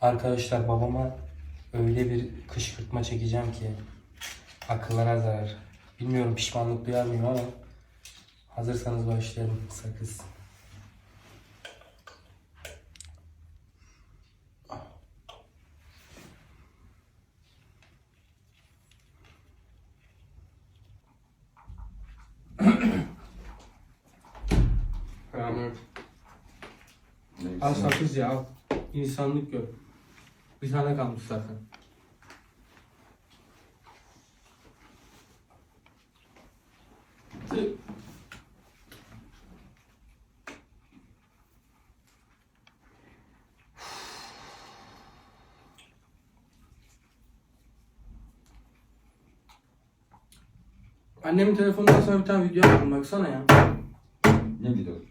Arkadaşlar babama öyle bir kışkırtma çekeceğim ki akıllara zarar. Bilmiyorum pişmanlık duyar mıyım ama hazırsanız başlayalım sakız. Al sakız ya al. İnsanlık gör. Bir tane kalmış zaten. Annemin telefonundan sana bir tane video attım baksana ya. Ne videosu?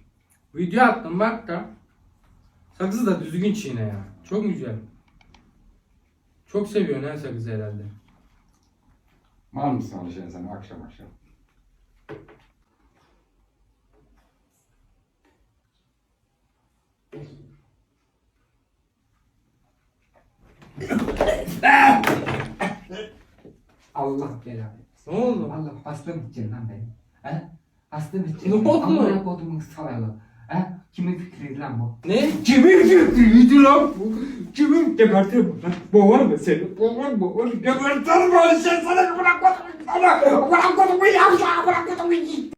Video attım bak da. Sakızı da düzgün çiğne ya. Çok güzel. Çok seviyorsun ha sakızı herhalde. Mal mısın Alişan sen akşam akşam? Allah belanı. Ne oldu? Allah hasta mı edeceksin lan beni? He? Hasta mı edeceksin? Ne oldu? Amına kodumun salalı. He? Kimin fikriydi lan bu? Ne? Kimin fikriydi lan bu? Kimin? Gebertirim lan. Boğar mı seni? Boğar boğar. Gebertirim öyle şey sana. Bırak kodumun sana. Bırak kodumun yavşağı. Bırak kodumun